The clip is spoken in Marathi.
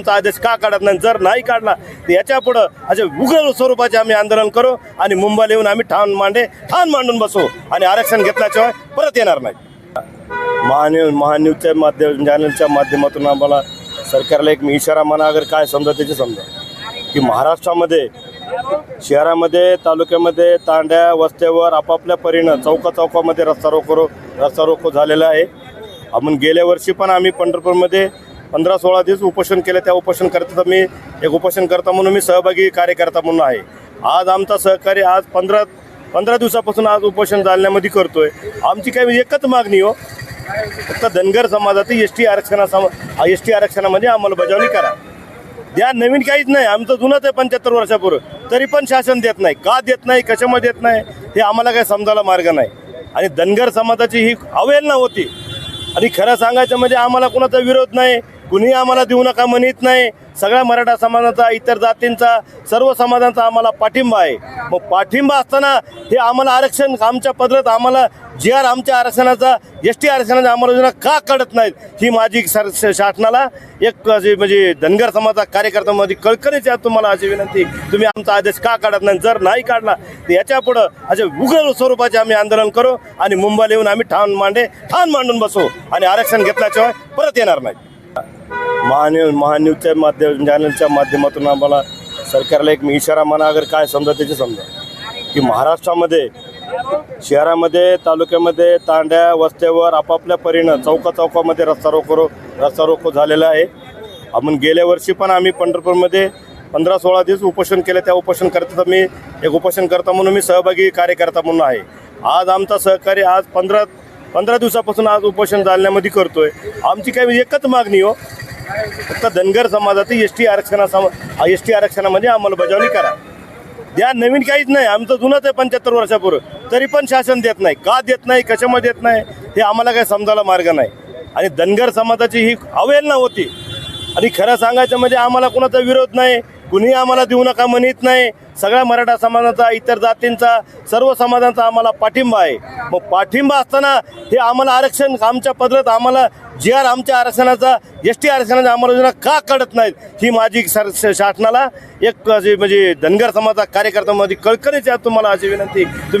तुमचा आदेश का काढत नाही? जर नाही काढला तर याच्या पुढं असे उग्र स्वरूपाचे आम्ही आंदोलन करू आणि मुंबईला येऊन आम्ही ठाण मांडे ठाण मांडून बसू आणि आरक्षण घेतल्याशिवाय परत येणार नाही. महान्यूज महान्यूजच्या माध्यम चॅनलच्या माध्यमातून आम्हाला सरकारला एक मी इशारा म्हणा अगर काय समजा त्याचे समजा. की महाराष्ट्रामध्ये शहरामध्ये तालुक्यामध्ये तांड्या वस्त्यावर आपापल्या परीनं चौका चौकामध्ये रस्ता रोको रस्ता रोको झालेला आहे. आपण गेल्या वर्षी पण आम्ही पंढरपूरमध्ये पंधरा सोळा दिवस उपोषण केलं त्या उपोषण करता मी एक उपोषण करता म्हणून मी सहभागी कार्यकर्ता म्हणून आहे. आज आमचा सहकारी आज पंधरा पंधरा दिवसापासून आज उपोषण जालन्यामध्ये करतोय. आमची काही एकच मागणी हो फक्त धनगर समाजातील एस टी आरक्षणा एस टी आरक्षणामध्ये अंमलबजावणी करा. द्या नवीन काहीच नाही आमचं जुनंच आहे पंच्याहत्तर वर्षापूर्वी. तरी पण शासन देत नाही. का देत नाही? कशामध्ये देत नाही? हे आम्हाला काही समजायला मार्ग नाही. आणि धनगर समाजाची ही अवहेलना होती. आणि खरं सांगायचं म्हणजे आम्हाला कुणाचा विरोध नाही. कुणी आम्हाला देऊ नका म्हणत नाही. सगळ्या मराठा समाजाचा इतर जातींचा सर्व समाजांचा आम्हाला पाठिंबा आहे. मग पाठिंबा असताना हे आम्हाला आरक्षण आमच्या पदरात आम्हाला जी आर आमच्या आरक्षणाचा एस टी आरक्षणाच्या आम्हाला योजना का कळत नाहीत ही माझी सर श- शासनाला एक म्हणजे धनगर समाजा कार्यकर्ता माझी आहे तुम्हाला अशी विनंती तुम्ही आमचा आदेश का काढत नाही जर नाही काढला तर याच्या पुढं असे उग्र स्वरूपाचे आम्ही आंदोलन करू आणि मुंबईला येऊन आम्ही ठाण मांडे ठाण मांडून बसू आणि आरक्षण घेतल्याशिवाय परत येणार नाही. महान्यूज महान्यूजच्या माध्यम चॅनलच्या माध्यमातून आम्हाला सरकारला एक मी इशारा म्हणा अगर काय समजा त्याचे समजा. की महाराष्ट्रामध्ये शहरामध्ये तालुक्यामध्ये तांड्या वस्त्यावर आपापल्या परीनं चौका चौकामध्ये रस्ता रोको रस्ता रोको झालेला आहे. आपण गेल्या वर्षी पण आम्ही पंढरपूरमध्ये पंधरा सोळा दिवस उपोषण केलं. त्या उपोषण करता मी एक उपोषण करता म्हणून मी सहभागी कार्यकर्ता म्हणून आहे. आज आमचा सहकारी आज पंधरा पंधरा दिवसापासून आज उपोषण जालन्यामध्ये करतोय. आमची काही एकच मागणी हो. फक्त धनगर समाजातील एस टी आरक्षणा एस टी आरक्षणामध्ये अंमलबजावणी करा. द्या नवीन काहीच नाही. आमचं जुनंच आहे पंच्याहत्तर वर्षापूर्वी. तरी पण शासन देत नाही. का देत नाही? कशामध्ये देत नाही? हे आम्हाला काही समजायला मार्ग नाही. आणि धनगर समाजाची ही अवहेलना होती. आणि खरं सांगायचं म्हणजे आम्हाला कुणाचा विरोध नाही. कुणी आम्हाला देऊ नका म्हणत नाही. सगळ्या मराठा समाजाचा इतर जातींचा सर्व समाजांचा आम्हाला पाठिंबा आहे. मग पाठिंबा असताना हे आम्हाला आरक्षण आमच्या पदरात आम्हाला जी आर आमच्या आरक्षणाचा एस टी आरक्षणाच्या आम्हाला योजना का कळत नाहीत? ही माझी सर श- शासनाला एक म्हणजे धनगर समाजाचा कार्यकर्ता माझी कळकळीची आहे तुम्हाला अशी विनंती. तुम्ही